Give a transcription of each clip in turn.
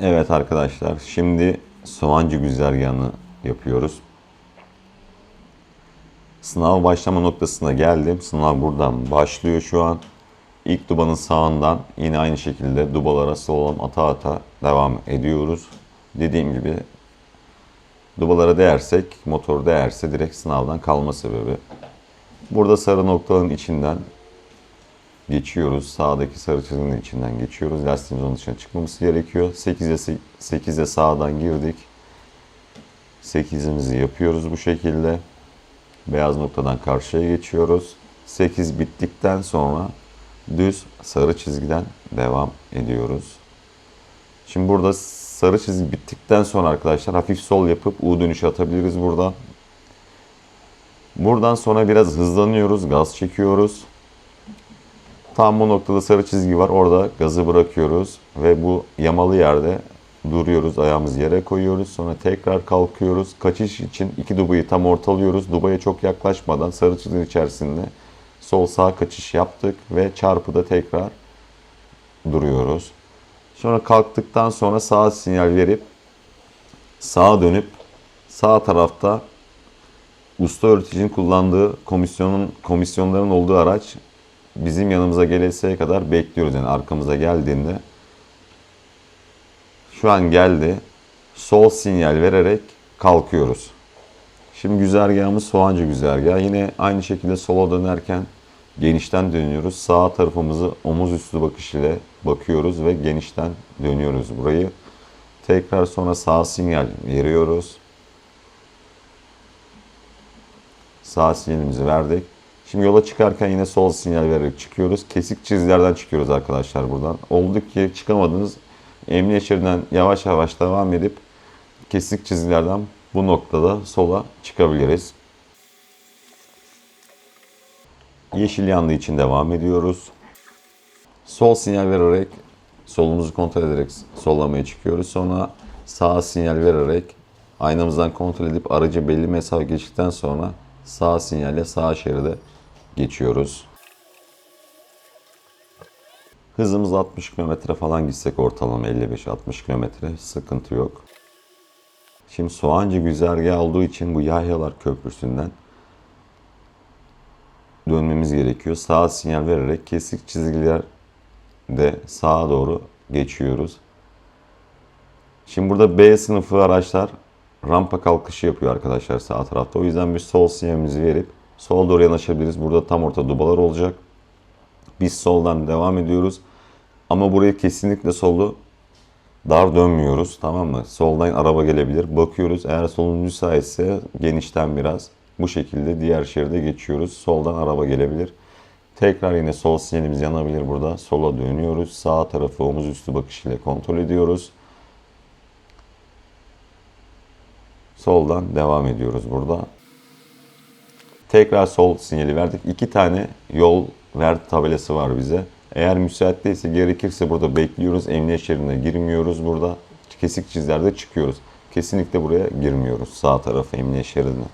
Evet arkadaşlar şimdi Soğancı güzergahını yapıyoruz. Sınav başlama noktasına geldim. Sınav buradan başlıyor şu an. İlk dubanın sağından yine aynı şekilde dubalara slalom ata ata devam ediyoruz. Dediğim gibi dubalara değersek, motor değerse direkt sınavdan kalma sebebi. Burada sarı noktaların içinden geçiyoruz. Sağdaki sarı çizginin içinden geçiyoruz. Lastiğimiz onun dışına çıkmaması gerekiyor. 8'e 8'e sağdan girdik. 8'imizi yapıyoruz bu şekilde. Beyaz noktadan karşıya geçiyoruz. 8 bittikten sonra düz sarı çizgiden devam ediyoruz. Şimdi burada sarı çizgi bittikten sonra arkadaşlar hafif sol yapıp U dönüşü atabiliriz burada. Buradan sonra biraz hızlanıyoruz, gaz çekiyoruz. Tam bu noktada sarı çizgi var. Orada gazı bırakıyoruz ve bu yamalı yerde duruyoruz. Ayağımızı yere koyuyoruz. Sonra tekrar kalkıyoruz. Kaçış için iki dubayı tam ortalıyoruz. Dubaya çok yaklaşmadan sarı çizginin içerisinde sol sağ kaçış yaptık ve çarpıda tekrar duruyoruz. Sonra kalktıktan sonra sağ sinyal verip sağa dönüp sağ tarafta usta öğreticinin kullandığı komisyonun komisyonların olduğu araç bizim yanımıza geleseye kadar bekliyoruz. Yani arkamıza geldiğinde şu an geldi. Sol sinyal vererek kalkıyoruz. Şimdi güzergahımız Soğancı güzergahı. Yine aynı şekilde sola dönerken genişten dönüyoruz. Sağ tarafımızı omuz üstü bakış ile bakıyoruz ve genişten dönüyoruz burayı. Tekrar sonra sağ sinyal veriyoruz. Sağ sinyalimizi verdik. Şimdi yola çıkarken yine sol sinyal vererek çıkıyoruz. Kesik çizgilerden çıkıyoruz arkadaşlar buradan. Olduk ki çıkamadınız. Emniyet şeridinden yavaş yavaş devam edip kesik çizgilerden bu noktada sola çıkabiliriz. Yeşil yandığı için devam ediyoruz. Sol sinyal vererek solumuzu kontrol ederek sollamaya çıkıyoruz. Sonra sağ sinyal vererek aynamızdan kontrol edip aracı belli mesafe geçtikten sonra sağ sinyalle sağ şeride geçiyoruz. Hızımız 60 km falan gitsek ortalama 55-60 km sıkıntı yok. Şimdi Soğancı güzergahı olduğu için bu Yahyalar Köprüsü'nden dönmemiz gerekiyor. Sağ sinyal vererek kesik çizgiler de sağa doğru geçiyoruz. Şimdi burada B sınıfı araçlar rampa kalkışı yapıyor arkadaşlar sağ tarafta. O yüzden bir sol sinyalimizi verip sol doğru yanaşabiliriz. Burada tam orta dubalar olacak. Biz soldan devam ediyoruz. Ama buraya kesinlikle solu dar dönmüyoruz. Tamam mı? Soldan araba gelebilir. Bakıyoruz. Eğer solun müsaitse genişten biraz. Bu şekilde diğer şeride geçiyoruz. Soldan araba gelebilir. Tekrar yine sol sinyalimiz yanabilir burada. Sola dönüyoruz. Sağ tarafı omuz üstü bakış ile kontrol ediyoruz. Soldan devam ediyoruz burada. Tekrar sol sinyali verdik. İki tane yol ver tabelası var bize. Eğer müsait değilse gerekirse burada bekliyoruz. Emniyet şeridine girmiyoruz burada. Kesik çizlerde çıkıyoruz. Kesinlikle buraya girmiyoruz. Sağ tarafı emniyet şeridine.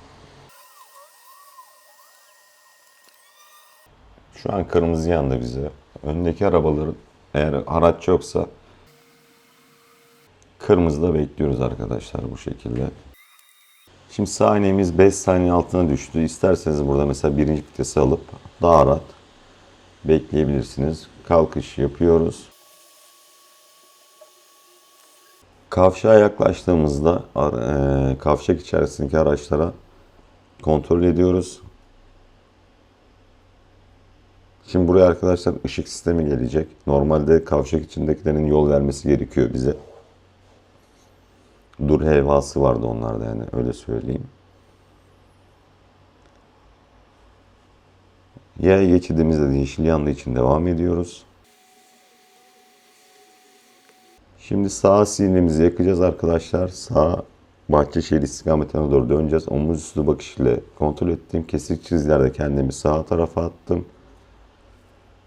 Şu an kırmızı yandı bize. Öndeki arabaların eğer araç yoksa kırmızıda bekliyoruz arkadaşlar bu şekilde. Şimdi saniyemiz 5 saniye altına düştü. İsterseniz burada mesela birinci vitesi alıp daha rahat bekleyebilirsiniz. Kalkış yapıyoruz. Kavşağa yaklaştığımızda e, kavşak içerisindeki araçlara kontrol ediyoruz. Şimdi buraya arkadaşlar ışık sistemi gelecek. Normalde kavşak içindekilerin yol vermesi gerekiyor bize. Dur hevası vardı onlarda yani öyle söyleyeyim. Yaya geçidimizde de yeşil yandığı için devam ediyoruz. Şimdi sağ sinyalimizi yakacağız arkadaşlar. Sağ Bahçeşehir istikametine doğru döneceğiz. Omuz üstü bakış ile kontrol ettiğim kesik çizgilerde kendimi sağ tarafa attım.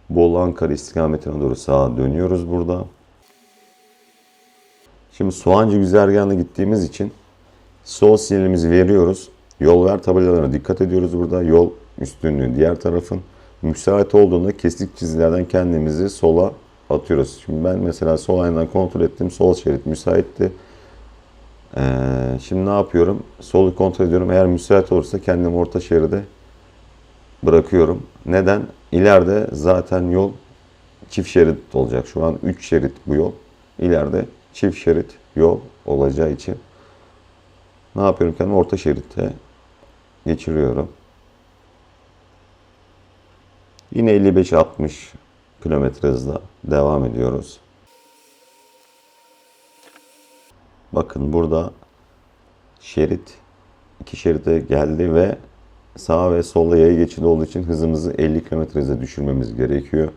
Bolu Ankara istikametine doğru sağa dönüyoruz burada. Şimdi Soğancı güzergahına gittiğimiz için sol sinyalimizi veriyoruz. Yol ver tabelalarına dikkat ediyoruz burada. Yol üstünlüğü diğer tarafın. Müsait olduğunda kesik çizgilerden kendimizi sola atıyoruz. Şimdi ben mesela sol aynadan kontrol ettim. Sol şerit müsaitti. Ee, şimdi ne yapıyorum? Solu kontrol ediyorum. Eğer müsait olursa kendimi orta şeride bırakıyorum. Neden? İleride zaten yol çift şerit olacak. Şu an 3 şerit bu yol. İleride çift şerit yol olacağı için ne yapıyorum? Kendimi orta şeritte geçiriyorum. Yine 55-60 kilometre hızla devam ediyoruz. Bakın burada şerit iki şeride geldi ve sağ ve solda yaya geçidi olduğu için hızımızı 50 km hıza düşürmemiz gerekiyor.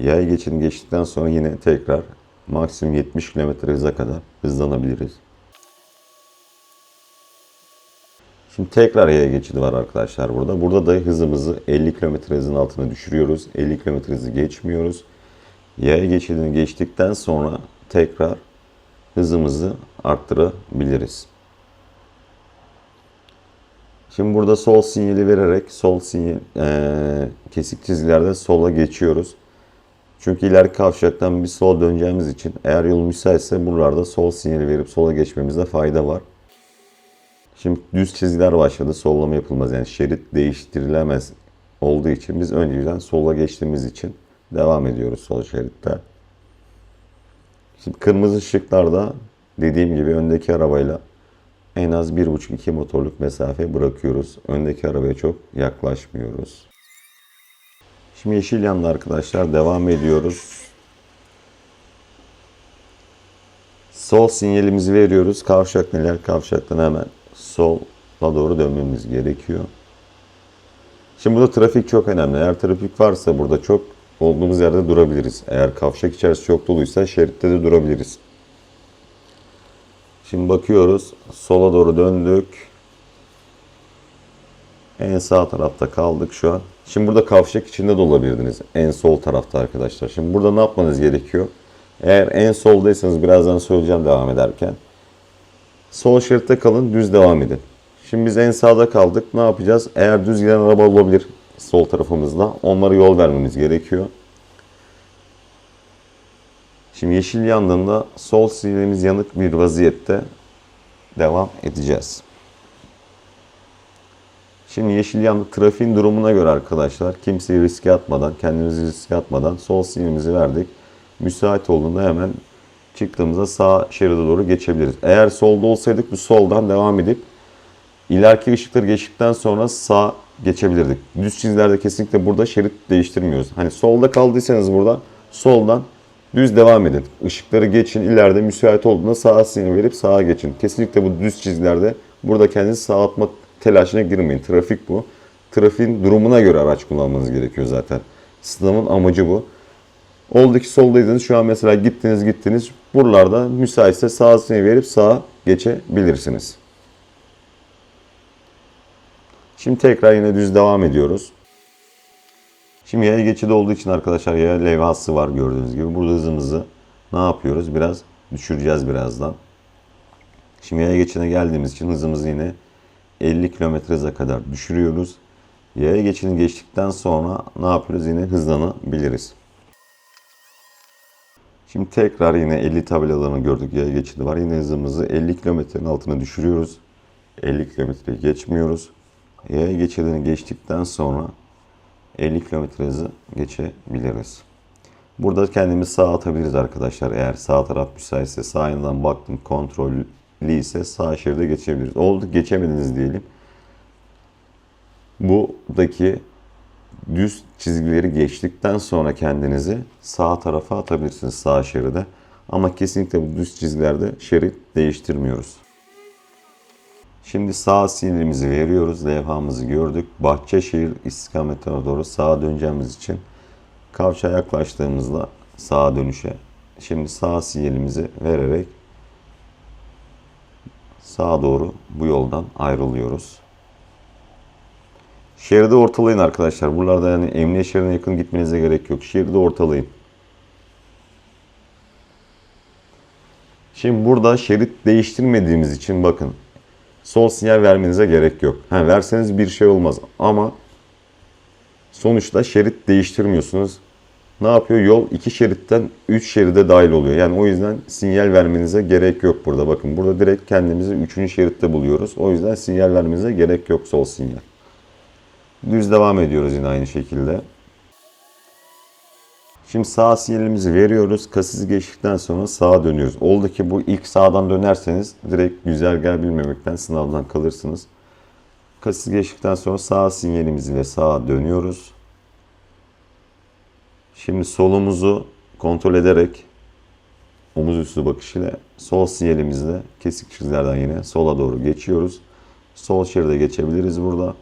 Yaya geçidi geçtikten sonra yine tekrar maksimum 70 km hıza kadar hızlanabiliriz. Şimdi tekrar yaya geçidi var arkadaşlar burada. Burada da hızımızı 50 km hızın altına düşürüyoruz. 50 km hızı geçmiyoruz. Yaya geçidini geçtikten sonra tekrar hızımızı arttırabiliriz. Şimdi burada sol sinyali vererek sol sinyal eee, kesik çizgilerde sola geçiyoruz. Çünkü ileriki kavşaktan bir sola döneceğimiz için eğer yol müsaitse buralarda sol sinyali verip sola geçmemizde fayda var. Şimdi düz çizgiler başladı. Sollama yapılmaz. Yani şerit değiştirilemez olduğu için biz önceden sola geçtiğimiz için devam ediyoruz sol şeritte. Şimdi kırmızı ışıklarda dediğim gibi öndeki arabayla en az 1,5-2 motorluk mesafe bırakıyoruz. Öndeki arabaya çok yaklaşmıyoruz. Şimdi yeşil yandı arkadaşlar. Devam ediyoruz. Sol sinyalimizi veriyoruz. Kavşak neler? Kavşaktan hemen sola doğru dönmemiz gerekiyor. Şimdi burada trafik çok önemli. Eğer trafik varsa burada çok olduğumuz yerde durabiliriz. Eğer kavşak içerisi çok doluysa şeritte de durabiliriz. Şimdi bakıyoruz. Sola doğru döndük. En sağ tarafta kaldık şu an. Şimdi burada kavşak içinde de olabilirdiniz. En sol tarafta arkadaşlar. Şimdi burada ne yapmanız gerekiyor? Eğer en soldaysanız birazdan söyleyeceğim devam ederken. Sol şeritte kalın, düz devam edin. Şimdi biz en sağda kaldık. Ne yapacağız? Eğer düz giden araba olabilir sol tarafımızda. Onlara yol vermemiz gerekiyor. Şimdi yeşil yandığında sol sinyalimiz yanık bir vaziyette devam edeceğiz. Şimdi yeşil yandı trafiğin durumuna göre arkadaşlar kimseyi riske atmadan, kendimizi riske atmadan sol sinyalimizi verdik. Müsait olduğunda hemen çıktığımızda sağ şeride doğru geçebiliriz. Eğer solda olsaydık bu soldan devam edip ileriki ışıkları geçtikten sonra sağ geçebilirdik. Düz çizgilerde kesinlikle burada şerit değiştirmiyoruz. Hani solda kaldıysanız burada soldan düz devam edin. Işıkları geçin. ileride müsait olduğunda sağa sinyal verip sağa geçin. Kesinlikle bu düz çizgilerde burada kendinizi sağa atma telaşına girmeyin. Trafik bu. Trafiğin durumuna göre araç kullanmanız gerekiyor zaten. Sınavın amacı bu. Oldu ki soldaydınız. Şu an mesela gittiniz gittiniz. Buralarda müsaitse sağa verip sağa geçebilirsiniz. Şimdi tekrar yine düz devam ediyoruz. Şimdi yaya geçidi olduğu için arkadaşlar yaya levhası var gördüğünüz gibi. Burada hızımızı ne yapıyoruz? Biraz düşüreceğiz birazdan. Şimdi yaya geçidine geldiğimiz için hızımızı yine 50 km hıza kadar düşürüyoruz. Yaya geçidini geçtikten sonra ne yapıyoruz? Yine hızlanabiliriz. Şimdi tekrar yine 50 tabelalarını gördük. Yaya geçidi var. Yine hızımızı 50 kilometrenin altına düşürüyoruz. 50 kilometreyi geçmiyoruz. Yaya geçidini geçtikten sonra 50 km hızı geçebiliriz. Burada kendimiz sağa atabiliriz arkadaşlar. Eğer sağ taraf müsaitse sağ yandan baktım kontrollü ise sağ şeride geçebiliriz. Oldu geçemediniz diyelim. Buradaki düz çizgileri geçtikten sonra kendinizi sağ tarafa atabilirsiniz sağ şeride. Ama kesinlikle bu düz çizgilerde şerit değiştirmiyoruz. Şimdi sağ sinyalimizi veriyoruz. Levhamızı gördük. Bahçeşehir istikametine doğru sağa döneceğimiz için kavşağa yaklaştığımızda sağa dönüşe. Şimdi sağ sinyalimizi vererek sağa doğru bu yoldan ayrılıyoruz. Şeridi ortalayın arkadaşlar. Buralarda yani emniyet şeridine yakın gitmenize gerek yok. Şeridi ortalayın. Şimdi burada şerit değiştirmediğimiz için bakın sol sinyal vermenize gerek yok. Ha, verseniz bir şey olmaz ama sonuçta şerit değiştirmiyorsunuz. Ne yapıyor? Yol iki şeritten 3 şeride dahil oluyor. Yani o yüzden sinyal vermenize gerek yok burada. Bakın burada direkt kendimizi 3. şeritte buluyoruz. O yüzden sinyal vermenize gerek yok sol sinyal. Düz devam ediyoruz yine aynı şekilde. Şimdi sağ sinyalimizi veriyoruz. Kasisi geçtikten sonra sağa dönüyoruz. Oldu ki bu ilk sağdan dönerseniz direkt güzergah bilmemekten sınavdan kalırsınız. Kasisi geçtikten sonra sağ sinyalimizi ve sağa dönüyoruz. Şimdi solumuzu kontrol ederek omuz üstü bakış ile sol sinyalimizle kesik çizgilerden yine sola doğru geçiyoruz. Sol şeride geçebiliriz burada.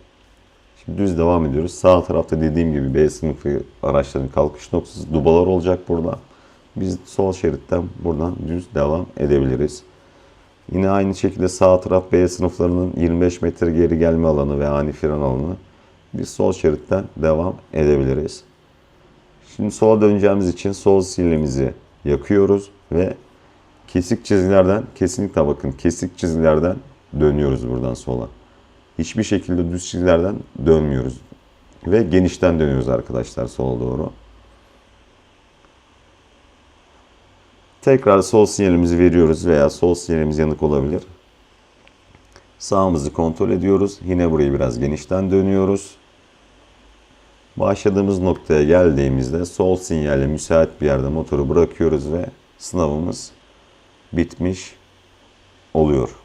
Şimdi düz devam ediyoruz. Sağ tarafta dediğim gibi B sınıfı araçların kalkış noktası dubalar olacak burada. Biz sol şeritten buradan düz devam edebiliriz. Yine aynı şekilde sağ taraf B sınıflarının 25 metre geri gelme alanı ve ani fren alanı. Biz sol şeritten devam edebiliriz. Şimdi sola döneceğimiz için sol sinyalimizi yakıyoruz ve kesik çizgilerden kesinlikle bakın kesik çizgilerden dönüyoruz buradan sola. Hiçbir şekilde düz çizgilerden dönmüyoruz. Ve genişten dönüyoruz arkadaşlar sola doğru. Tekrar sol sinyalimizi veriyoruz veya sol sinyalimiz yanık olabilir. Sağımızı kontrol ediyoruz. Yine burayı biraz genişten dönüyoruz. Başladığımız noktaya geldiğimizde sol sinyalle müsait bir yerde motoru bırakıyoruz ve sınavımız bitmiş oluyor.